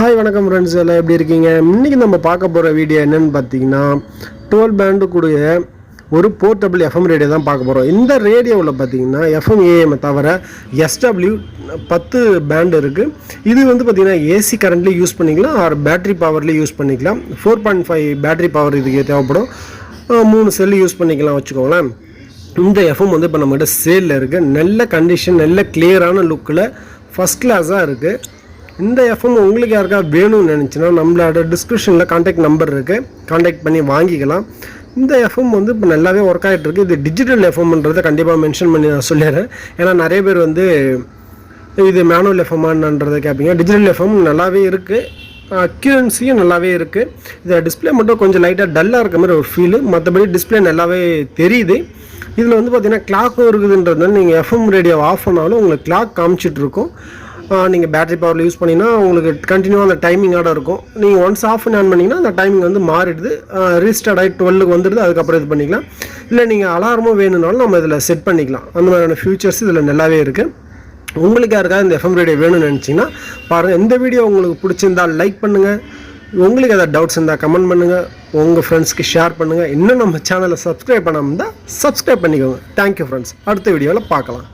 Hi வணக்கம் friends எல்லாம் எப்படி இருக்கீங்க? இன்றைக்கி நம்ம பார்க்க போகிற வீடியோ என்னன்னு பார்த்தீங்கன்னா டுவெல் பேண்டு கூடிய ஒரு போர்ட்டபிள் எஃப்எம் ரேடியோ தான் பார்க்க போகிறோம் இந்த ரேடியோவில் பார்த்தீங்கன்னா எஃப்எம் ஏஎம் தவிர எஸ்டபிள்யூ பத்து பேண்ட் இருக்குது இது வந்து பார்த்திங்கன்னா ஏசி கரண்ட்லேயும் யூஸ் பண்ணிக்கலாம் ஆர் பேட்ரி பவர்லேயும் யூஸ் பண்ணிக்கலாம். Four point five battery power இதுக்கு தேவைப்படும். மூணு செல்லு யூஸ் பண்ணிக்கலாம் வச்சுக்கோங்களேன். இந்த எஃப்எம் வந்து இப்போ நம்மகிட்ட சேலில் இருக்குது நல்ல கண்டிஷன் நல்ல கிளியரான லுக்கில் ஃபஸ்ட் கிளாஸாக இருக்குது இந்த எஃப்எம் உங்களுக்கு யாருக்கா வேணும்னு நினச்சின்னா நம்மளோட டிஸ்கிரிப்ஷனில் காண்டாக்ட் நம்பர் இருக்குது காண்டாக்ட் பண்ணி வாங்கிக்கலாம். இந்த எஃப்எம் வந்து இப்போ நல்லாவே ஒர்க் ஆகிட்டு இருக்குது இது டிஜிட்டல் எஃப்எம்ன்றதை கண்டிப்பாக மென்ஷன் பண்ணி நான் சொல்லிடுறேன். ஏன்னா நிறைய பேர் வந்து இது மேனுவல் எஃப்எம்மான்றதை கேட்பீங்க டிஜிட்டல் எஃப்எம் நல்லாவே இருக்குது அக்யூரன்சியும் நல்லாவே இருக்குது இந்த டிஸ்பிளே மட்டும் கொஞ்சம் லைட்டாக டல்லாக இருக்க மாதிரி ஒரு ஃபீலு மற்றபடி டிஸ்பிளே நல்லாவே தெரியுது. இதில் வந்து பார்த்திங்கன்னா கிளாக்கும் இருக்குதுன்றதுனால நீங்கள் எஃப்எம் ரேடியோ ஆஃப் பண்ணாலும் உங்களுக்கு கிளாக் காமிச்சிட்ருக்கோம் நீங்கள் பேட்டரி பவரில் யூஸ் பண்ணிங்கன்னா உங்களுக்கு கண்டினியூவாக அந்த டைமிங்கோட இருக்கும். நீங்கள் ஒன்ஸ் ஆஃப் பண்ணி ஆன் பண்ணிங்கன்னா அந்த டைமிங் வந்து மாறிடுது. ரீஸ்டார்ட் ஆகி டுவெல்லுக்கு வந்துடுது. அதுக்கப்புறம் இது பண்ணிக்கலாம். இல்லை நீங்கள் அலாரமும் வேணும்னாலும் நம்ம இதில் செட் பண்ணிக்கலாம். அந்த மாதிரியான ஃபியூச்சர்ஸ் இதில் நல்லாவே இருக்குது உங்களுக்கு யாருக்காவது இந்த எஃப்எம் ரேடியோ வேணும்னு நினச்சிங்கன்னா பாருங்கள் இந்த வீடியோ உங்களுக்கு பிடிச்சிருந்தால் லைக் பண்ணுங்கள் உங்களுக்கு ஏதாவது டவுட்ஸ் இருந்தால் கமெண்ட் பண்ணுங்கள் உங்கள் ஃப்ரெண்ட்ஸ்க்கு ஷேர் பண்ணுங்கள் இன்னும் நம்ம சேனலை சப்ஸ்கிரைப் பண்ணாமல் இருந்தால் சப்ஸ்கிரைப் பண்ணிக்கோங்க. தேங்க்யூ ஃப்ரெண்ட்ஸ் அடுத்த வீடியோவில் பார்க்கலாம்.